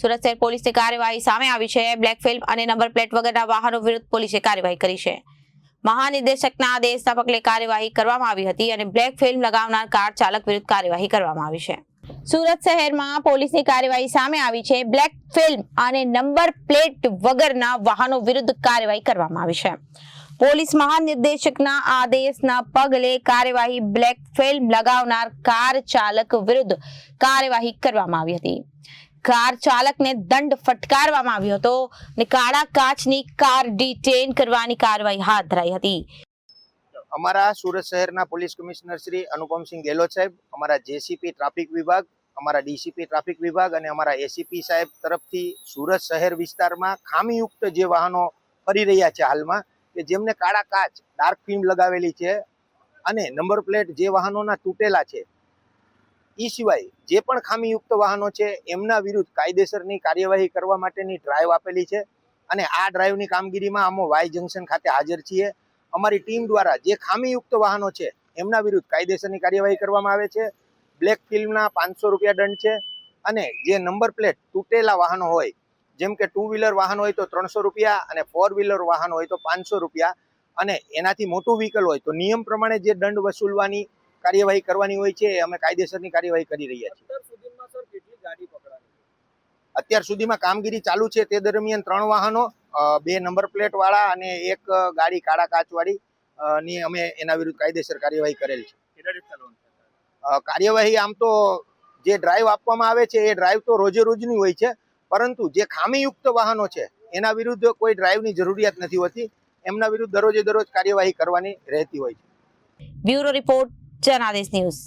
સુરત શહેર પોલીસની કાર્યવાહી સામે આવી છે. બ્લેક ફિલ્મ અને નંબર પ્લેટ વગરના વાહનો વિરુદ્ધ પોલીસે કાર્યવાહી કરી છે. મહાનિદેશકના આદેશના પગલે કાર્યવાહી કરવામાં આવી હતી અને બ્લેક ફિલ્મ લગાવનાર કાર ચાલક વિરુદ્ધ કાર્યવાહી કરવામાં આવી છે. સુરત શહેરમાં પોલીસની કાર્યવાહી સામે આવી છે. બ્લેક ફિલ્મ અને નંબર પ્લેટ વગરના વાહનો વિરુદ્ધ કાર્યવાહી કરવામાં આવી છે. પોલીસ મહાનિર્દેશકના આદેશના પગલે કાર્યવાહી બ્લેક ફિલ્મ લગાવનાર કાર ચાલક વિરુદ્ધ કાર્યવાહી કરવામાં આવી હતી. કાર ચાલકને દંડ ફટકારવામાં આવ્યો હતો અને કાળા કાચની કાર ડિટેન કરવાની કાર્યવાહી હાથ ધરાઈ હતી. અમારા સુરત શહેરના પોલીસ કમિશનર શ્રી અનુપમસિંહ ગેહલોત સાહેબ, અમારા જેસીપી ટ્રાફિક વિભાગ, અમારા ડીસીપી ટ્રાફિક વિભાગ અને અમારા એસીપી સાહેબ તરફથી સુરત શહેર વિસ્તારમાં ખામીયુક્ત જે વાહનો ફરી રહ્યા છે હાલમાં, કે જેમને કાળા કાચ, ડાર્ક ફિલ્મ લગાવેલી છે અને નંબર પ્લેટ જે વાહનોના તૂટેલા છે એ સિવાય જે પણ ખામીયુક્ત વાહનો છે, એમના વિરુદ્ધ કાયદેસરની કાર્યવાહી કરવા માટેની ડ્રાઈવ આપેલી છે. અને આ ડ્રાઈવની કામગીરીમાં અમે વાય જંકશન ખાતે હાજર છીએ. અમારી ટીમ દ્વારા જે ખામીયુક્ત વાહનો છે, એમના વિરુદ્ધ કાયદેસરની કાર્યવાહી કરવામાં આવે છે. બ્લેક ફિલ્મના પાંચસો રૂપિયા દંડ છે. અને જે નંબર પ્લેટ તૂટેલા વાહનો હોય, જેમ કે ટુ વ્હીલર વાહન હોય તો ત્રણસો રૂપિયા અને ફોર વ્હીલર વાહન હોય તો પાંચસો રૂપિયા. અને એનાથી મોટું વ્હીકલ હોય તો નિયમ પ્રમાણે જે દંડ વસૂલવાની કાર્યવાહી કરવાની હોય છે અમે કાયદેસરની કાર્યવાહી કરી રહ્યા છીએ. અત્યાર સુધીમાં સર કેટલી ગાડી પકડાણી અત્યાર સુધીમાં કામગીરી ચાલુ છે તે દરમિયાન ત્રણ વાહનો બે નંબર પ્લેટ વાળા અને એક ગાડી કાળા કાચવાળી ની અમે એના વિરુદ્ધ કાયદેસર કાર્યવાહી કરેલ છે. કાર્યવાહી આમ તો જે ડ્રાઈવ આપવામાં આવે છે એ ડ્રાઈવ તો રોજે રોજની હોય છે પરંતુ જે ખામીયુક્ત વાહનો છે એના વિરુદ્ધ કોઈ ડ્રાઈવની જરૂરિયાત નથી હોતી એમના વિરુદ્ધ દરરોજે દરરોજ કાર્યવાહી કરવાની રહેતી હોય છે. Bureau report Janadesh news.